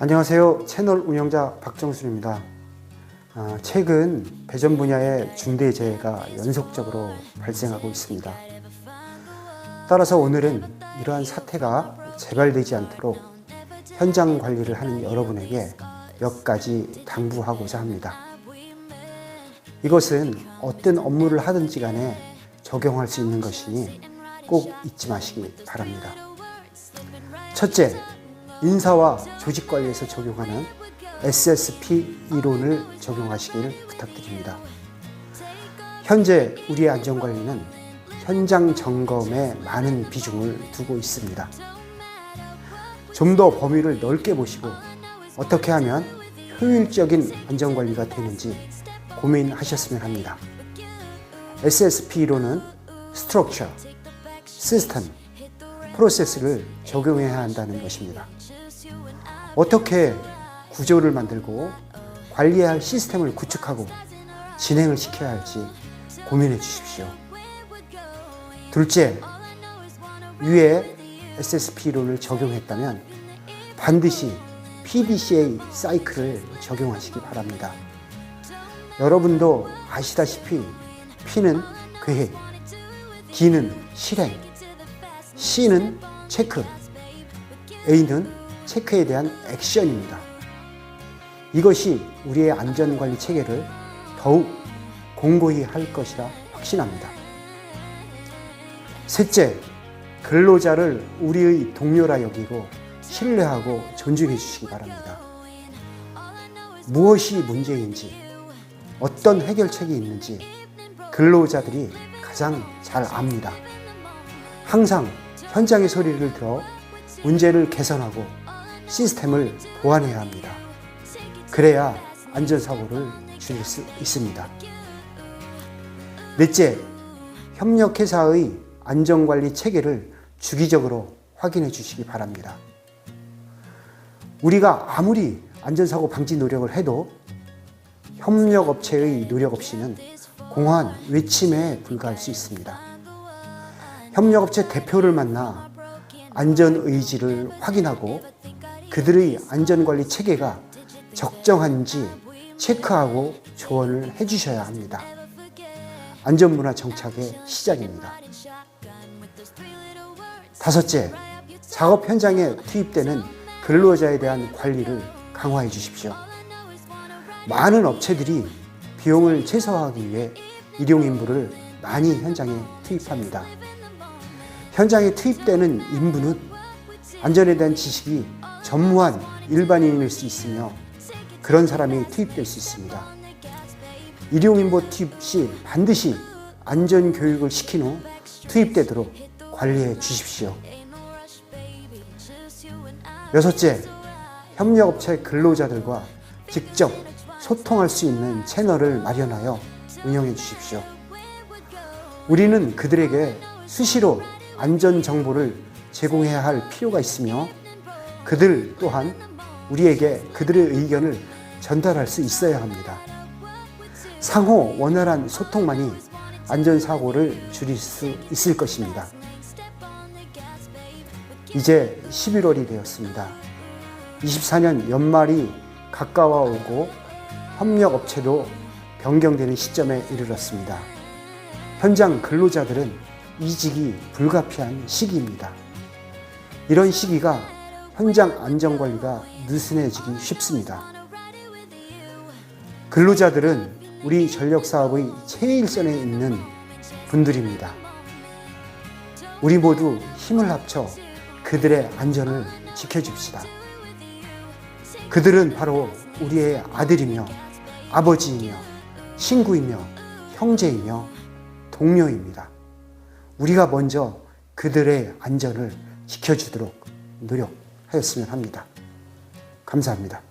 안녕하세요. 채널 운영자 박정순입니다. 아, 최근 배전 분야의 중대 재해가 연속적으로 발생하고 있습니다. 따라서 오늘은 이러한 사태가 재발되지 않도록 현장 관리를 하는 여러분에게 몇 가지 당부하고자 합니다. 이것은 어떤 업무를 하든지 간에 적용할 수 있는 것이니 꼭 잊지 마시기 바랍니다. 첫째, 인사와 조직 관리에서 적용하는 SSP 이론을 적용하시길 부탁드립니다. 현재 우리의 안전 관리는 현장 점검에 많은 비중을 두고 있습니다. 좀 더 범위를 넓게 보시고 어떻게 하면 효율적인 안전 관리가 되는지 고민하셨으면 합니다. SSP 이론은 스트럭처, 시스템, 프로세스를 적용해야 한다는 것입니다. 어떻게 구조를 만들고 관리해야 할 시스템을 구축하고 진행을 시켜야 할지 고민해 주십시오. 둘째, 위에 SSP론을 적용했다면 반드시 PDCA 사이클을 적용하시기 바랍니다. 여러분도 아시다시피 P는 계획, D는 실행, C는 체크, A는 체크에 대한 액션입니다. 이것이 우리의 안전관리 체계를 더욱 공고히 할 것이라 확신합니다. 셋째, 근로자를 우리의 동료라 여기고 신뢰하고 존중해 주시기 바랍니다. 무엇이 문제인지, 어떤 해결책이 있는지 근로자들이 가장 잘 압니다. 항상 현장의 소리를 들어 문제를 개선하고 시스템을 보완해야 합니다. 그래야 안전사고를 줄일 수 있습니다. 넷째, 협력회사의 안전관리 체계를 주기적으로 확인해 주시기 바랍니다. 우리가 아무리 안전사고 방지 노력을 해도 협력업체의 노력 없이는 공허한 외침에 불과할 수 있습니다. 협력업체 대표를 만나 안전 의지를 확인하고 그들의 안전관리 체계가 적정한지 체크하고 조언을 해주셔야 합니다. 안전문화 정착의 시작입니다. 다섯째, 작업 현장에 투입되는 근로자에 대한 관리를 강화해 주십시오. 많은 업체들이 비용을 최소화하기 위해 일용인부를 많이 현장에 투입합니다. 현장에 투입되는 인부는 안전에 대한 지식이 전무한 일반인일 수 있으며 그런 사람이 투입될 수 있습니다. 일용인보 투입 시 반드시 안전 교육을 시킨 후 투입되도록 관리해 주십시오. 여섯째, 협력업체 근로자들과 직접 소통할 수 있는 채널을 마련하여 운영해 주십시오. 우리는 그들에게 수시로 안전 정보를 제공해야 할 필요가 있으며 그들 또한 우리에게 그들의 의견을 전달할 수 있어야 합니다. 상호 원활한 소통만이 안전사고를 줄일 수 있을 것입니다. 이제 11월이 되었습니다. 24년 연말이 가까워 오고 협력업체도 변경되는 시점에 이르렀습니다. 현장 근로자들은 이직이 불가피한 시기입니다. 이런 시기가 현장 안전관리가 느슨해지기 쉽습니다. 근로자들은 우리 전력사업의 최일선에 있는 분들입니다. 우리 모두 힘을 합쳐 그들의 안전을 지켜줍시다. 그들은 바로 우리의 아들이며 아버지이며 친구이며 형제이며 동료입니다. 우리가 먼저 그들의 안전을 지켜주도록 노력하였으면 합니다. 감사합니다.